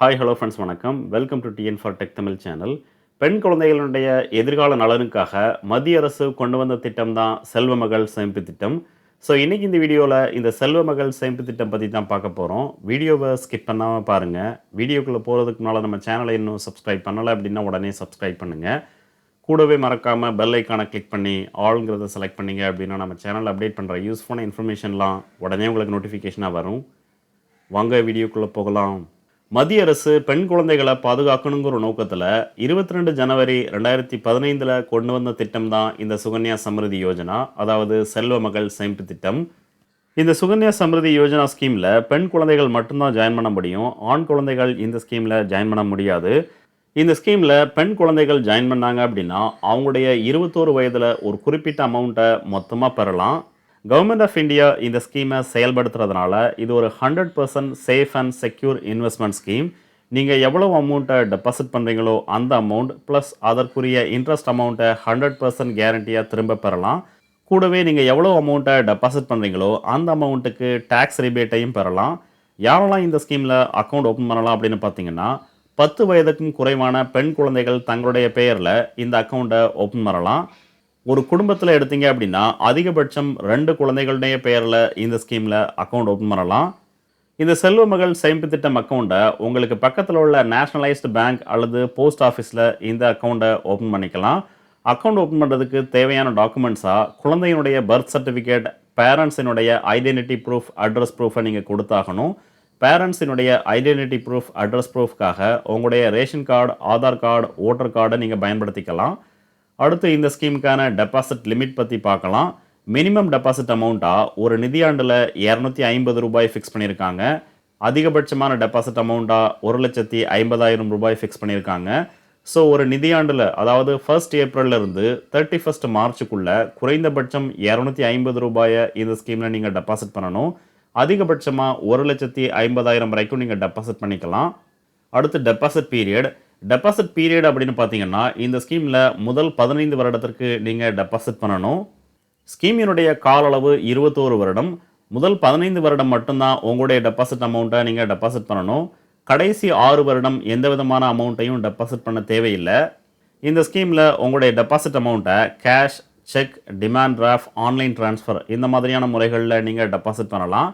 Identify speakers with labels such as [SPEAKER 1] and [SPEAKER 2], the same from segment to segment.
[SPEAKER 1] Hi hello friends வணக்கம். Welcome to TN for tech Tamil channel பெண் குழந்தைகளுடைய எதிர்கால நலனுக்காக மத்திய அரசு கொண்டு வந்த திட்டம் தான் செல்வ மகள் சேமிப்பு திட்டம். ஸோ இன்றைக்கி இந்த வீடியோவில் இந்த செல்வ மகள் சேமிப்பு திட்டம் பற்றி தான் பார்க்க போகிறோம் வீடியோவை ஸ்கிப் பண்ணாமல் பாருங்கள் வீடியோக்குள்ளே போகிறதுக்கு முன்னால் நம்ம சேனலை இன்னும் சப்ஸ்கிரைப் பண்ணலை அப்படின்னா உடனே சப்ஸ்கிரைப் பண்ணுங்கள் கூடவே மறக்காமல் பெல் ஐக்கானை கிளிக் பண்ணி ஆளுங்கிறத செலக்ட் பண்ணீங்க அப்படின்னா நம்ம சேனல் அப்டேட் பண்ணுற யூஸ்ஃபுல்லான இன்ஃபர்மேஷன்லாம் உடனே உங்களுக்கு நோட்டிஃபிகேஷனாக வரும். வாங்க வீடியோக்குள்ளே போகலாம். மத்திய அரசு பெண் குழந்தைகளை பாதுகாக்கணுங்கிற நோக்கத்தில் இருபத்தி ரெண்டு ஜனவரி ரெண்டாயிரத்தி பதினைந்தில் கொண்டு வந்த திட்டம் தான் இந்த சுகன்யா சமிருதி யோஜனா அதாவது செல்வ மகள் சேமிப்பு திட்டம். இந்த சுகன்யா சமிருதி யோஜனா ஸ்கீமில் பெண் குழந்தைகள் மட்டும்தான் ஜாயின் பண்ண முடியும் ஆண் குழந்தைகள் இந்த ஸ்கீமில் ஜாயின் பண்ண முடியாது. இந்த ஸ்கீமில் பெண் குழந்தைகள் ஜாயின் பண்ணாங்க அப்படின்னா அவங்களுடைய இருபத்தோரு வயதில் ஒரு குறிப்பிட்ட அமௌண்ட்டை மொத்தமாக பெறலாம். கவர்மெண்ட் ஆஃப் இந்தியா இந்த ஸ்கீமை செயல்படுத்துறதுனால இது ஒரு hundred percent safe and secure investment scheme நீங்கள் எவ்வளோ அமௌண்ட்டை டெபாசிட் பண்ணுறீங்களோ அந்த அமௌண்ட் ப்ளஸ் அதற்குரிய இன்ட்ரெஸ்ட் அமௌண்ட்டை ஹண்ட்ரட் பர்சன்ட் கேரண்டியாக திரும்ப பெறலாம். கூடவே நீங்கள் எவ்வளோ அமௌண்ட்டை டெபாசிட் பண்ணுறீங்களோ அந்த அமௌண்ட்டுக்கு டேக்ஸ் ரிபேட்டையும் பெறலாம். யாரெல்லாம் இந்த ஸ்கீமில் அக்கௌண்ட் ஓப்பன் பண்ணலாம் அப்படின்னு பார்த்தீங்கன்னா பத்து வயதுக்கும் குறைவான பெண் குழந்தைகள் தங்களுடைய பெயரில் இந்த அக்கௌண்ட்டை ஓப்பன் பண்ணலாம். ஒரு குடும்பத்தில் எடுத்தீங்க அப்படின்னா அதிகபட்சம் ரெண்டு குழந்தைகளுடைய பெயரில் இந்த ஸ்கீமில் அக்கௌண்ட் ஓப்பன் பண்ணலாம். இந்த செல்வ மகள் சேமிப்பு திட்டம் அக்கௌண்ட்டை உங்களுக்கு பக்கத்தில் உள்ள நேஷனலைஸ்டு பேங்க் அல்லது போஸ்ட் ஆஃபீஸில் இந்த அக்கௌண்ட்டை ஓப்பன் பண்ணிக்கலாம். அக்கௌண்ட் ஓப்பன் பண்ணுறதுக்கு தேவையான டாக்குமெண்ட்ஸாக குழந்தையினுடைய பர்த் சர்டிஃபிகேட் பேரண்ட்ஸினுடைய ஐடென்டிட்டி ப்ரூஃப் அட்ரஸ் ப்ரூஃபை நீங்கள் கொடுத்தாகணும். பேரண்ட்ஸினுடைய ஐடென்டிட்டி ப்ரூஃப் அட்ரஸ் ப்ரூஃப்காக உங்களுடைய ration card Aadhaar card voter கார்டை நீங்கள் பயன்படுத்திக்கலாம். அடுத்து இந்த ஸ்கீமுக்கான டெபாசிட் லிமிட் பற்றி பார்க்கலாம். மினிமம் டெபாசிட் அமௌண்ட்டாக ஒரு நிதியாண்டில் இரநூத்தி ஐம்பது ரூபாய் ஃபிக்ஸ் பண்ணியிருக்காங்க அதிகபட்சமான டெபாசிட் அமௌண்ட்டாக ஒரு லட்சத்தி ஐம்பதாயிரம் ரூபாய் ஃபிக்ஸ் பண்ணியிருக்காங்க ஸோ ஒரு நிதியாண்டில் அதாவது ஃபர்ஸ்ட் ஏப்ரல்லேருந்து தேர்ட்டி ஃபஸ்ட் மார்ச்சுக்குள்ளே குறைந்தபட்சம் இரநூத்தி ஐம்பது ரூபாயை இந்த ஸ்கீமில் நீங்கள் டெபாசிட் பண்ணணும். அதிகபட்சமாக ஒரு லட்சத்தி ஐம்பதாயிரம் வரைக்கும் நீங்கள் டெபாசிட் பண்ணிக்கலாம். அடுத்து டெபாசிட் பீரியட் டெபாசிட் பீரியட் அப்படின்னு பார்த்தீங்கன்னா இந்த ஸ்கீமில் முதல் பதினைந்து வருடத்திற்கு நீங்கள் டெபாசிட் பண்ணணும். ஸ்கீமினுடைய கால அளவு இருபத்தோரு வருடம். முதல் பதினைந்து வருடம் மட்டும்தான் உங்களுடைய டெபாசிட் அமௌண்ட்டை நீங்கள் டெபாசிட் பண்ணணும். கடைசி ஆறு வருடம் எந்த விதமான அமௌண்ட்டையும் டெபாசிட் பண்ண தேவையில்லை. இந்த ஸ்கீமில் உங்களுடைய டெபாசிட் அமௌண்ட்டை cash cheque demand draft online transfer இந்த மாதிரியான முறைகளில் நீங்கள் டெபாசிட் பண்ணலாம்.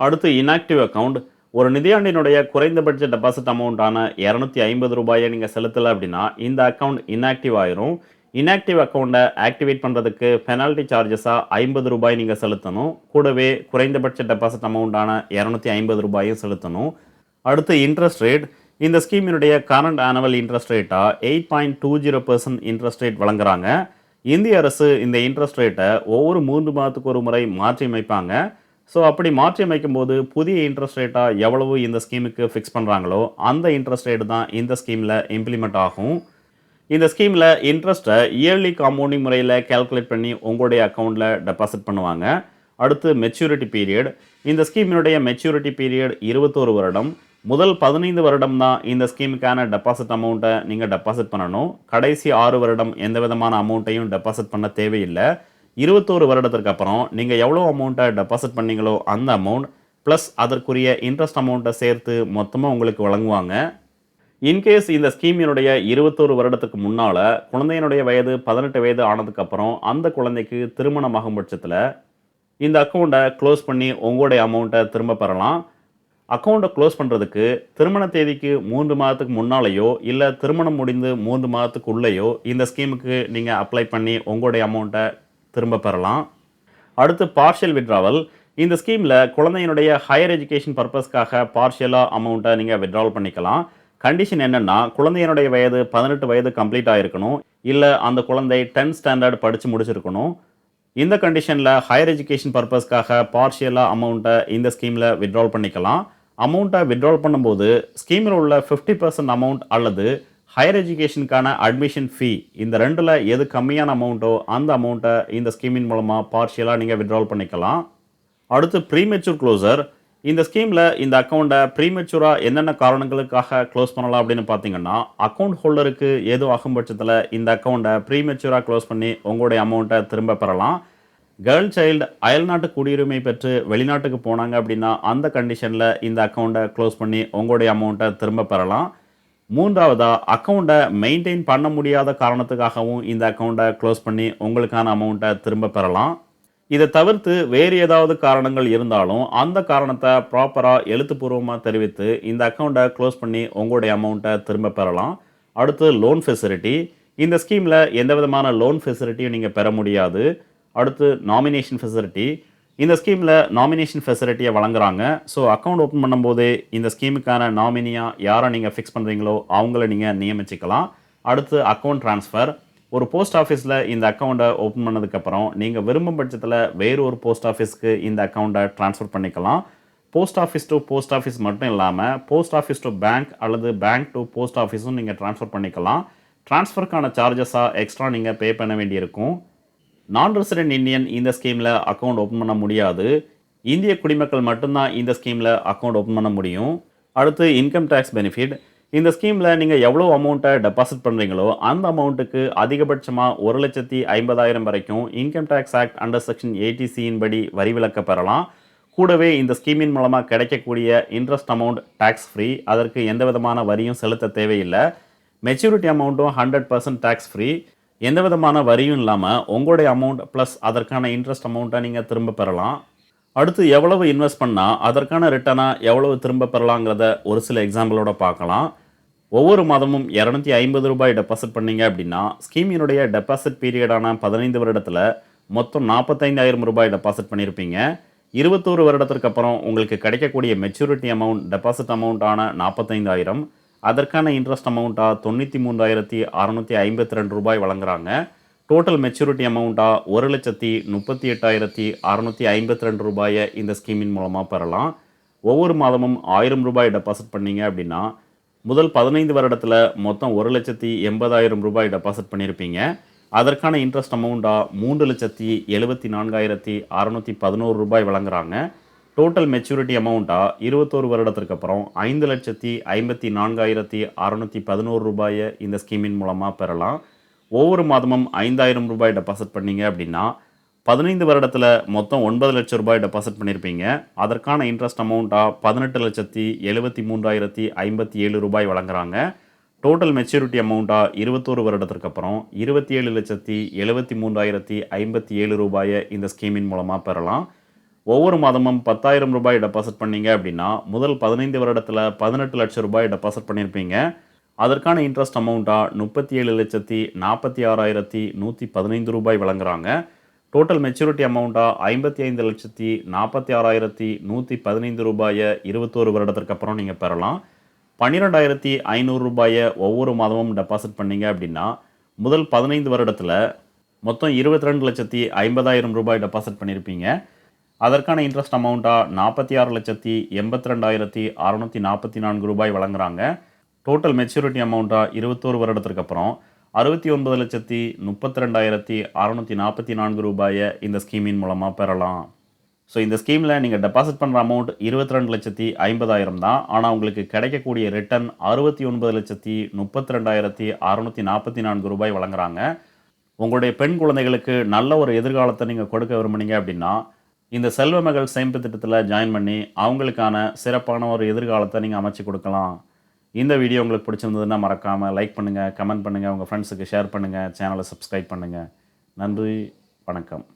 [SPEAKER 1] அடுத்து இன்ஆக்டிவ் அக்கௌண்ட் ஒரு நிதியாண்டினுடைய குறைந்தபட்ச டெபாசிட் அமௌண்ட்டான இரநூத்தி ஐம்பது ரூபாயை நீங்கள் செலுத்தலை அப்படின்னா இந்த அக்கௌண்ட் இன்ஆக்டிவ் ஆயிரும். இன்ஆக்டிவ் அக்கௌண்ட்டை ஆக்டிவேட் பண்ணுறதுக்கு பெனால்ட்டி சார்ஜஸாக ஐம்பது ரூபாய் நீங்கள் செலுத்தணும். கூடவே குறைந்தபட்ச டெபாசிட் அமௌண்ட்டான இரநூத்தி ஐம்பது ரூபாயும் செலுத்தணும். அடுத்து இன்ட்ரெஸ்ட் ரேட் இந்த ஸ்கீமினுடைய கரண்ட் ஆனுவல் இன்ட்ரெஸ்ட் ரேட்டாக eight point two zero percent interest rate வழங்குறாங்க. இந்திய அரசு இந்த இன்ட்ரெஸ்ட் ரேட்டை ஒவ்வொரு மூன்று மாதத்துக்கு ஒரு முறை மாற்றி அமைப்பாங்க. ஸோ அப்படி மாற்றி அமைக்கும் போது புதிய இன்ட்ரெஸ்ட் ரேட்டாக எவ்வளவு இந்த ஸ்கீமுக்கு ஃபிக்ஸ் பண்ணுறாங்களோ அந்த இன்ட்ரெஸ்ட் ரேட்டு தான் இந்த ஸ்கீமில் இம்ப்ளிமெண்ட் ஆகும். இந்த ஸ்கீமில் இன்ட்ரெஸ்ட்டை இயர்லி காம்பவுண்டிங் முறையில் கேல்குலேட் பண்ணி உங்களுடைய அக்கௌண்ட்டில் டெபாசிட் பண்ணுவாங்க. அடுத்து மெச்சூரிட்டி பீரியட் இந்த ஸ்கீமினுடைய மெச்சூரிட்டி பீரியட் இருபத்தோரு வருடம். முதல் பதினைந்து வருடம் தான் இந்த ஸ்கீமுக்கான டெபாசிட் அமௌண்ட்டை நீங்கள் டெபாசிட் பண்ணணும். கடைசி ஆறு வருடம் எந்த விதமான அமௌண்ட்டையும் டெபாசிட் பண்ண தேவையில்லை. இருபத்தோரு வருடத்திற்கு அப்புறம் நீங்கள் எவ்வளோ அமௌண்ட்டை டெபாசிட் பண்ணீங்களோ அந்த அமௌண்ட் ப்ளஸ் அதற்குரிய இன்ட்ரெஸ்ட் அமௌண்ட்டை சேர்த்து மொத்தமாக உங்களுக்கு வழங்குவாங்க. இன்கேஸ் இந்த ஸ்கீமினுடைய இருபத்தோரு வருடத்துக்கு முன்னால் குழந்தையினுடைய வயது பதினெட்டு வயது ஆனதுக்கப்புறம் அந்த குழந்தைக்கு திருமணமாகும் பட்சத்தில் இந்த அக்கௌண்ட்டை க்ளோஸ் பண்ணி உங்களுடைய அமௌண்ட்டை திரும்ப பெறலாம். அக்கௌண்ட்டை க்ளோஸ் பண்ணுறதுக்கு திருமண தேதிக்கு மூன்று மாதத்துக்கு முன்னாலேயோ இல்லை திருமணம் முடிந்து மூன்று மாதத்துக்குள்ளேயோ இந்த ஸ்கீமுக்கு நீங்கள் அப்ளை பண்ணி உங்களுடைய அமௌண்ட்டை திரும்ப பெறலாம். அடுத்து பார்ஷியல் விட்ராவல் இந்த ஸ்கீமில் குழந்தையினுடைய ஹையர் எஜுகேஷன் பர்பஸ்க்காக பார்ஷியலாக அமௌண்ட்டை நீங்கள் விட்ராவல் பண்ணிக்கலாம். கண்டிஷன் என்னென்னா குழந்தையினுடைய வயது பதினெட்டு வயது கம்ப்ளீட் ஆகிருக்கணும் இல்லை அந்த குழந்தை டென்த் ஸ்டாண்டர்ட் படித்து முடிச்சிருக்கணும். இந்த கண்டிஷனில் ஹையர் எஜுகேஷன் பர்பஸ்க்காக பார்ஷியலாக அமௌண்ட்டை இந்த ஸ்கீமில் விட்ரால் பண்ணிக்கலாம். அமௌண்ட்டை விட்ரால் பண்ணும்போது ஸ்கீமில் உள்ள ஃபிஃப்டி பர்சன்ட் அமௌண்ட் அல்லது ஹையர் எஜுகேஷனுக்கான அட்மிஷன் ஃபீ இந்த ரெண்டில் எது கம்மியான அமௌண்ட்டோ அந்த அமௌண்ட்டை இந்த ஸ்கீமின் மூலமாக பார்ஷியலாக நீங்கள் விட்ரால் பண்ணிக்கலாம். அடுத்து ப்ரீமெச்சூர் க்ளோசர் இந்த ஸ்கீமில் இந்த அக்கௌண்ட்டை ப்ரீமெச்சூராக என்னென்ன காரணங்களுக்காக க்ளோஸ் பண்ணலாம் அப்படின்னு பார்த்தீங்கன்னா அக்கௌண்ட் ஹோல்டருக்கு ஏதோ ஆகும் பட்சத்தில் இந்த அக்கௌண்ட்டை ப்ரீமெச்சூராக க்ளோஸ் பண்ணி உங்களுடைய அமௌண்ட்டை திரும்ப பெறலாம். கேர்ள் சைல்டு அயல்நாட்டு குடியுரிமை பெற்று வெளிநாட்டுக்கு போனாங்க அப்படின்னா அந்த கண்டிஷனில் இந்த அக்கௌண்ட்டை க்ளோஸ் பண்ணி உங்களுடைய அமௌண்ட்டை திரும்ப பெறலாம். மூன்றாவதாக அக்கௌண்ட்டை மெயின்டைன் பண்ண முடியாத காரணத்துக்காகவும் இந்த அக்கௌண்ட்டை க்ளோஸ் பண்ணி உங்களுக்கான அமௌண்ட்டை திரும்ப பெறலாம். இதை தவிர்த்து வேறு ஏதாவது காரணங்கள் இருந்தாலும் அந்த காரணத்தை ப்ராப்பராக எழுத்துப்பூர்வமாக தெரிவித்து இந்த அக்கௌண்ட்டை க்ளோஸ் பண்ணி உங்களுடைய அமௌண்ட்டை திரும்ப பெறலாம். அடுத்து லோன் ஃபெசிலிட்டி இந்த ஸ்கீமில் எந்த விதமான லோன் ஃபெசிலிட்டியும் நீங்கள் பெற முடியாது. அடுத்து நாமினேஷன் ஃபெசிலிட்டி இந்த ஸ்கீமில் நாமினேஷன் ஃபெசிலிட்டியை வழங்குறாங்க. ஸோ அக்கௌண்ட் ஓப்பன் பண்ணும்போது இந்த ஸ்கீமுக்கான நாமினியாக யாரை நீங்கள் ஃபிக்ஸ் பண்ணுறீங்களோ அவங்கள நீங்கள் நியமிச்சிக்கலாம். அடுத்து அக்கௌண்ட் ட்ரான்ஸ்ஃபர் ஒரு போஸ்ட் ஆஃபீஸில் இந்த அக்கௌண்ட்டை ஓப்பன் பண்ணதுக்கப்புறம் நீங்கள் விரும்பும் பட்சத்தில் வேறு ஒரு போஸ்ட் ஆஃபீஸ்க்கு இந்த அக்கௌண்ட்டை ட்ரான்ஸ்ஃபர் பண்ணிக்கலாம். Post office to post office மட்டும் இல்லாமல் போஸ்ட் ஆஃபீஸ் டு பேங்க் அல்லது பேங்க் டு போஸ்ட் ஆஃபீஸும் நீங்கள் ட்ரான்ஸ்ஃபர் பண்ணிக்கலாம். ட்ரான்ஸ்ஃபருக்கான சார்ஜஸாக எக்ஸ்ட்ரா நீங்கள் பே பண்ண வேண்டியிருக்கும். நான் ரெசிடென்ட் இந்தியன் இந்த ஸ்கீமில் அக்கௌண்ட் ஓப்பன் பண்ண முடியாது. இந்திய குடிமக்கள் மட்டும்தான் இந்த ஸ்கீமில் அக்கௌண்ட் ஓப்பன் பண்ண முடியும். அடுத்து இன்கம் டேக்ஸ் பெனிஃபிட் இந்த ஸ்கீமில் நீங்கள் எவ்வளோ அமௌண்ட்டை டெபாசிட் பண்ணுறீங்களோ அந்த அமௌண்ட்டுக்கு அதிகபட்சமாக ஒரு லட்சத்தி ஐம்பதாயிரம் வரைக்கும் income tax act under section ஏடிசியின் படி வரி விலக்க பெறலாம். கூடவே இந்த ஸ்கீமின் மூலமாக கிடைக்கக்கூடிய இன்ட்ரெஸ்ட் அமௌண்ட் டேக்ஸ் ஃப்ரீ அதற்கு எந்த விதமான வரியும் செலுத்த தேவையில்லை. மெச்சூரிட்டி அமௌண்ட்டும் ஹண்ட்ரட் பர்சன்ட் டேக்ஸ் ஃப்ரீ எந்த விதமான வரியும் இல்லாமல் உங்களுடைய அமௌண்ட் ப்ளஸ் அதற்கான இன்ட்ரெஸ்ட் அமௌண்ட்டை நீங்கள் திரும்ப பெறலாம். அடுத்து எவ்வளவு இன்வெஸ்ட் பண்ணால் அதற்கான ரிட்டனாக எவ்வளவு திரும்ப பெறலாங்கிறத ஒரு சில எக்ஸாம்பிளோட பார்க்கலாம். ஒவ்வொரு மாதமும் இரநூத்தி ஐம்பது ரூபாய் டெபாசிட் பண்ணீங்க அப்படின்னா ஸ்கீமினுடைய டெபாசிட் பீரியடான பதினைந்து வருடத்தில் மொத்தம் நாற்பத்தைந்தாயிரம் ரூபாய் டெபாசிட் பண்ணியிருப்பீங்க இருபத்தோரு வருடத்திற்கு அப்புறம் உங்களுக்கு கிடைக்கக்கூடிய மெச்சூரிட்டி அமௌண்ட் டெபாசிட் அமௌண்ட்டான நாற்பத்தைந்தாயிரம் அதற்கான இன்ட்ரெஸ்ட் அமௌண்ட்டாக தொண்ணூற்றி மூன்றாயிரத்தி அறநூற்றி ஐம்பத்தி ரெண்டு ரூபாய் வழங்குறாங்க. டோட்டல் மெச்சூரிட்டி அமௌண்ட்டாக ஒரு லட்சத்தி முப்பத்தி எட்டாயிரத்தி அறநூற்றி ஐம்பத்தி ரெண்டு ரூபாயை இந்த ஸ்கீமின் மூலமாக பெறலாம். ஒவ்வொரு மாதமும் ஆயிரம் ரூபாய் டெபாசிட் பண்ணீங்க அப்படின்னா முதல் பதினைந்து வருடத்தில் மொத்தம் ஒரு லட்சத்தி எண்பதாயிரம் ரூபாய் டெபாசிட் பண்ணியிருப்பீங்க அதற்கான இன்ட்ரெஸ்ட் அமௌண்ட்டாக மூன்று லட்சத்தி எழுபத்தி நான்காயிரத்தி அறநூற்றி பதினோரு ரூபாய் வழங்குறாங்க. டோட்டல் மெச்சூரிட்டி அமௌண்ட்டாக இருபத்தோரு வருடத்திற்கு அப்புறம் ஐந்து லட்சத்தி ஐம்பத்தி நான்காயிரத்தி அறநூற்றி பதினோரு ரூபாயை இந்த ஸ்கீமின் மூலமாக பெறலாம். ஒவ்வொரு மாதமும் ஐந்தாயிரம் ரூபாய் டெபாசிட் பண்ணீங்க அப்படின்னா பதினைந்து வருடத்தில் மொத்தம் ஒன்பது லட்சம் ரூபாய் டெபாசிட் பண்ணியிருப்பீங்க அதற்கான இன்ட்ரெஸ்ட் அமௌண்ட்டாக பதினெட்டு லட்சத்தி எழுபத்தி மூன்றாயிரத்தி ஐம்பத்தி ஏழு ரூபாய் வழங்குறாங்க. டோட்டல் மெச்சூரிட்டி அமௌண்ட்டாக இருபத்தோரு வருடத்திற்கு அப்புறம் இருபத்தி ஏழு லட்சத்தி எழுபத்தி மூன்றாயிரத்தி ஐம்பத்தி ஏழு ரூபாயை இந்த ஸ்கீமின் மூலமாக பெறலாம். ஒவ்வொரு மாதமும் பத்தாயிரம் ரூபாய் டெபாசிட் பண்ணீங்க அப்படின்னா முதல் பதினைந்து வருடத்தில் பதினெட்டு லட்சம் ரூபாய் டெபாசிட் பண்ணியிருப்பீங்க அதற்கான இன்ட்ரெஸ்ட் அமௌண்ட்டாக முப்பத்தி ஏழு லட்சத்தி நாற்பத்தி ஆறாயிரத்தி நூற்றி பதினைந்து ரூபாய் வழங்குறாங்க. டோட்டல் மெச்சூரிட்டி அமௌண்ட்டாக ஐம்பத்தி ஐந்து லட்சத்தி நாற்பத்தி ஆறாயிரத்தி நூற்றி பதினைந்து ரூபாயை இருபத்தோரு வருடத்திற்கு அப்புறம் நீங்கள் பெறலாம். பன்னிரெண்டாயிரத்தி ஐநூறு ரூபாயை ஒவ்வொரு மாதமும் டெபாசிட் பண்ணீங்க அப்படின்னா முதல் பதினைந்து வருடத்தில் மொத்தம் இருபத்தி ரெண்டு லட்சத்தி ஐம்பதாயிரம் ரூபாய் டெபாசிட் பண்ணியிருப்பீங்க அதற்கான இன்ட்ரெஸ்ட் அமௌண்ட்டாக நாற்பத்தி ஆறு லட்சத்தி எண்பத்தி ரெண்டாயிரத்தி அறநூற்றி நாற்பத்தி நான்கு ரூபாய் வழங்குறாங்க. டோட்டல் மெச்சூரிட்டி அமௌண்ட்டாக இருபத்தோரு வருடத்திற்கு அப்புறம் அறுபத்தி ஒன்பது லட்சத்தி முப்பத்தி ரெண்டாயிரத்தி அறநூற்றி நாற்பத்தி நான்கு ரூபாயை இந்த ஸ்கீமின் மூலமாக பெறலாம். ஸோ இந்த ஸ்கீமில் நீங்கள் டெபாசிட் பண்ணுற அமௌண்ட் இருபத்தி ரெண்டு லட்சத்தி ஐம்பதாயிரம் தான். ஆனால் உங்களுக்கு கிடைக்கக்கூடிய ரிட்டர்ன் அறுபத்தி ஒன்பது லட்சத்தி முப்பத்தி ரெண்டாயிரத்தி அறநூற்றி நாற்பத்தி நான்கு ரூபாய் வழங்குறாங்க. உங்களுடைய பெண் குழந்தைகளுக்கு நல்ல ஒரு எதிர்காலத்தை நீங்கள் கொடுக்க விரும்புனீங்க அப்படின்னா இந்த செல்வ மகள் சேமிப்பு திட்டத்தில் ஜாயின் பண்ணி அவங்களுக்கான சிறப்பான ஒரு எதிர்காலத்தை நீங்கள் அமைச்சு கொடுக்கலாம். இந்த வீடியோ உங்களுக்கு பிடிச்சிருந்ததுன்னா மறக்காமல் லைக் பண்ணுங்கள் கமெண்ட் பண்ணுங்கள் உங்கள் ஃப்ரெண்ட்ஸுக்கு ஷேர் பண்ணுங்கள் சேனலை சப்ஸ்கிரைப் பண்ணுங்கள் நன்றி வணக்கம்.